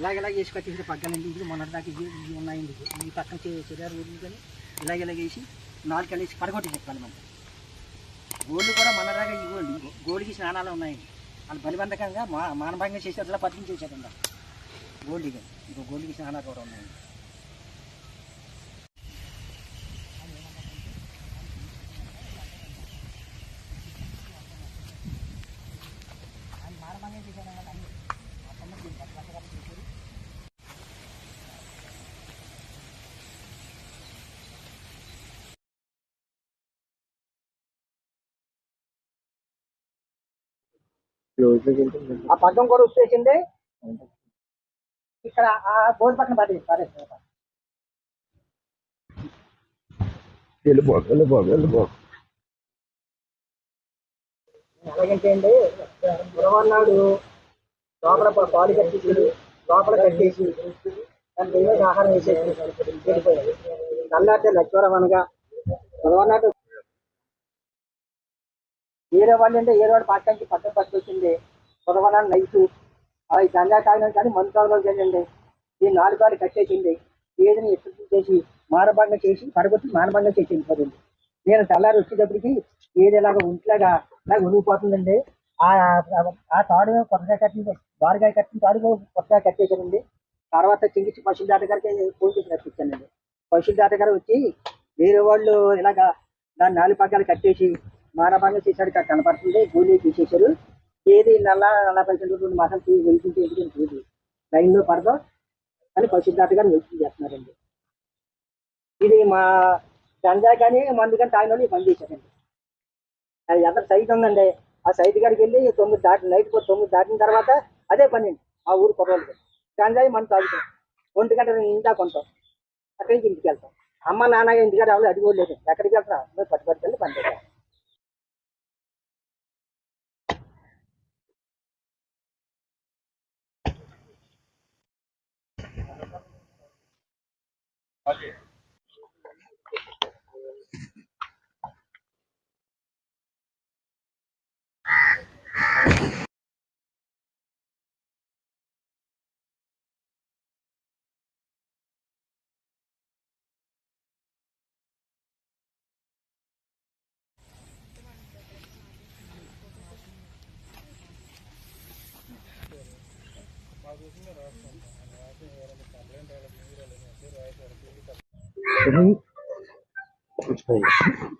ఇలాగ ఇలాగ వేసి కట్టేసిన ఇది మొన్నటి దాకా ఇది ఉన్నాయండి. ఈ పక్కన చెరారు ఊరి కానీ ఇలాగ ఇలాగ వేసి నాలుగు కలిసి పడగొట్టి చెప్పాలి మనం. గోళ్ళు కూడా మనలాగా ఇవ్వండి గోడికి స్నానాలు ఉన్నాయండి. వాళ్ళు బలిబంధకంగా మా మానభంగా చేసేట్లా ఇలా పద్ధతి గోల్డ్ గోల్డ్కి ఇంకో గోల్డ్కి స్నానాలు కూడా ఉన్నాయండి. ఆ పగ్గం కూడా వచ్చేసింది ఇక్కడ ఆ బోర్డు పక్కన పడేది పడేది వెళ్ళిపో వెళ్ళిపో వెళ్ళిపో ఎలాగంటే అండి గురవన్నాడు లోపల పాలు లోపల కట్టేసి దాని ఆహారం వేసేసి వెళ్ళిపోయాడు. నల్లాటే లక్ష్వరం అనగా గురవన్నాడు వేరే వాళ్ళు అంటే వేరే వాడు పక్కకి పక్కన పట్టుకొచ్చింది గురవన్నాడు నైట్ అవి గంగా తాగినాడు కానీ మందు తాగలేదు కదండి ఈ నాలుగు వాళ్ళు కట్టేసింది ఏదని ఎత్తు చేసి మానభంగం చేసి పడగొట్టి మానభంగం చేసింది వెళ్ళిపోతుంది నేను తెల్లారి వచ్చేటప్పటికి ఏది ఇలాగ ఒంట్లాగా నాకు ఉనిగిపోతుందండి ఆ ఆ తాడు కొత్తగా కట్టింది బారుగా కట్టిన తాడు కొత్తగా కట్టేసానండి తర్వాత చింగిచ్చి పశువుల దాట గారికి ఫోన్ చేసి రప్పించానండి. పశువుల దాట గారు వచ్చి వేరే వాళ్ళు ఇలాగా దాన్ని నాలుగు పక్కలు కట్టేసి మానభంగం చేశాడు ఇక్కడ కనపడుతుంది. గోళీ తీసేశారు. ఏది నల్ల నలభై రెండు మాసాలు తీ వెళ్తుంటే ఎందుకంటే లైన్లో పడదాం అని పరిశుద్ధార్థ గారు వెళ్తుంది చేస్తున్నారండి. ఇది మా గంజా కానీ మందు కానీ తాగిన వాళ్ళు పని చేశారండి. అది ఎంత సైట్ ఉందండి. ఆ సైట్ కాడికి వెళ్ళి తొమ్మిది దాటి నైట్ పూట తొమ్మిది దాటిన తర్వాత అదే పని అండి. ఆ ఊరు కుర్రోళ్ళకి గంజాయి మనం తాగుతాం. ఒంటి గంట ఇందా కొంటాం. అక్కడి నుంచి ఇంటికి వెళ్తాం. అమ్మ నాన్న ఇంటికాడ ఎవరు అడిగోలేదు ఎక్కడికి వెళ్తాం పట్టుబడికి వెళ్ళి పని చేస్తాం कुछ नहीं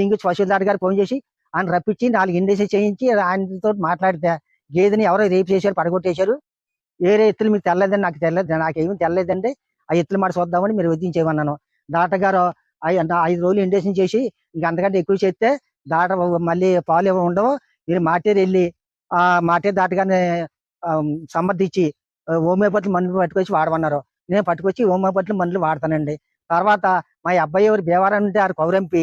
ఎక్స్టింగ్విష్ పశువుల గారు ఫోన్ చేసి ఆయన రప్పించి నాలుగు ఇండేసి చేయించి ఆయనతో మాట్లాడితే గేదెని ఎవరో రేపు చేశారు పడగొట్టేశారు. వేరే ఎత్తులు మీకు తెల్లదని నాకు తెల్లదు నాకేమీ తెల్లలేదండి ఆ ఎత్తులు మాట చూద్దామని మీరు వదిలించేయమన్నాను. దాటగారు ఐదు రోజులు ఇండేషన్ చేసి ఇంక అంతకంటే ఎక్కువ చేస్తే దాట మళ్ళీ పాలు ఏమీ ఉండవు మీరు మాటేరు వెళ్ళి ఆ మాటేరు దాటగానే సమర్థించి హోమియోపతి మందులు పట్టుకొచ్చి వాడమన్నారు. నేను పట్టుకొచ్చి హోమియోపతి మందులు వాడతానండి. తర్వాత మా అబ్బాయి ఎవరు బేవారం ఉంటే ఆరు కౌరంపి.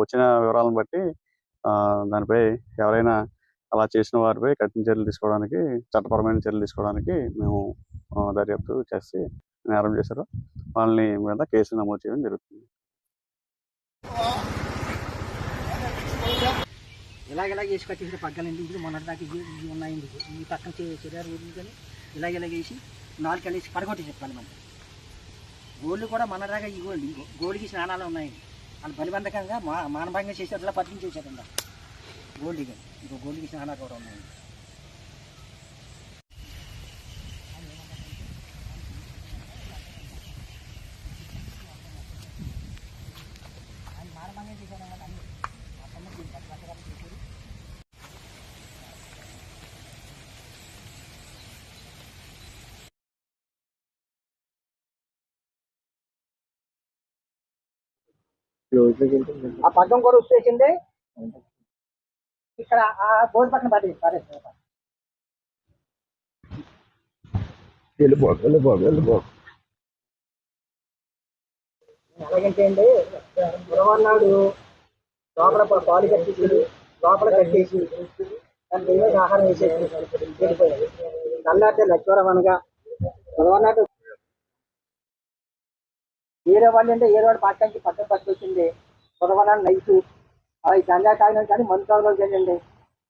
వచ్చిన వివరాలను బట్టి దానిపై ఎవరైనా అలా చేసిన వారిపై కఠిన చర్యలు తీసుకోవడానికి చట్టపరమైన చర్యలు తీసుకోవడానికి మేము దర్యాప్తు చేసి నేరం చేశారు. వాళ్ళని మీద కేసు నమోదు చేయడం జరుగుతుంది. ఇలాగ ఇలాగ వేసి కట్టేసి పగ్గాలండి ఇది మొన్నటి దాకా ఇవి ఉన్నాయండి. ఈ పక్కన చర్యలు ఊరి కానీ ఇలాగ ఇలాగ వేసి నాలుగు కలిసి పడగొట్టి చెప్పాలి మనం. గోళ్ళు కూడా మన దాకా ఇవ్వండి గోళ్ళకి స్నానాలు ఉన్నాయండి. వాళ్ళు బలిబంధకంగా మా మానభంగం చేశారు ఇలా గోల్డ్ ఇంకో గోల్డ్కి స్నానాలు కూడా ఉన్నాయండి ఆ పగ్గం కూడా వచ్చేసింది ఇక్కడ ఆ బోర్డు పక్కన పడేది పడేది వెళ్ళిపోక వెళ్ళిపోక వెళ్ళిపోక ఎలాగంటే అండి గురవన్నాడు లోపల పాలు కట్టేసి లోపల కట్టేసి దాని ఆహారం వేసేసి వెళ్ళిపోయాడు. నల్లాటే లక్ష్వరం అనగా గురవన్నాడు వేరే వాళ్ళు అంటే వేరే వాడు పక్కకి పక్కన పట్టుకొచ్చింది. గురవన్నాడు నైట్ అవి గంగా తాగినాడు కానీ మందు తాగలేదు కదండి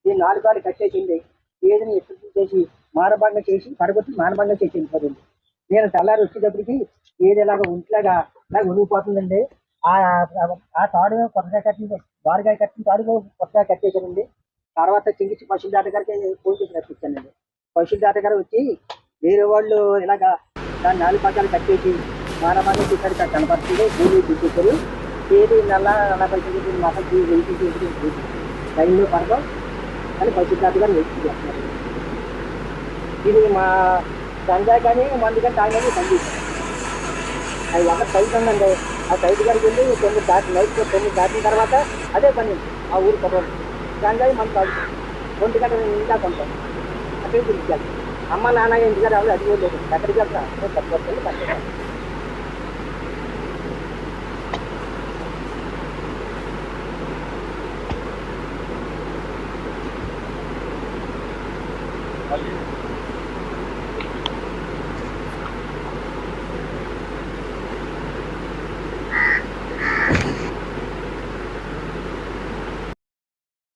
ఈ నాలుగు వాళ్ళు కట్టేసింది ఏదని ఎత్తు చేసి మానభంగం చేసి పడగొట్టి మానభంగం చేసింది వెళ్ళిపోతుంది నేను తెల్లారి వచ్చేటప్పటికి ఏది ఇలాగ ఉంట్లాగా నాకు ఉరిగిపోతుందండి ఆ ఆ తాడు కొత్తగా కట్టింది బారుగా కట్టిన తాడు కొత్తగా కట్టేసానండి తర్వాత చింగిచ్చి పశువుల దాటగారికి ఫోన్ చేసి రప్పించానండి. పశువుల దాటగారు వచ్చి వేరే వాళ్ళు ఇలాగా దాన్ని నాలుగు పక్కలు కట్టేసి మానవాన్ని ఇక్కడ కనపడుతుంది. భూమి దిగుతారు ఏది నల్ల నలభై తొమ్మిది నలభై వెయ్యి లైన్లో పడదాం అని పశువుల గారు వెయిట్ చేస్తున్నారు. ఇది మా సంజయ్ కానీ మంది కానీ తాగినది బంద్ అది ఒక సైట్ ఉందండి. ఆ సైట్ గారికి వెళ్ళి తొమ్మిది దాటి నైట్ తొమ్మిది దాటిన తర్వాత అదే పని ఆ ఊరు కబోర్డు సంజయ్ మన తాగు ఒంటి గంట ఇంకా కొంటాం అక్కడికి పిలిచారు అమ్మ నాన్న ఇంటికి రావాలి అది కూడా ఎక్కడికి వెళ్తా తప్పొస్తుంది పక్కన మళ్ళీ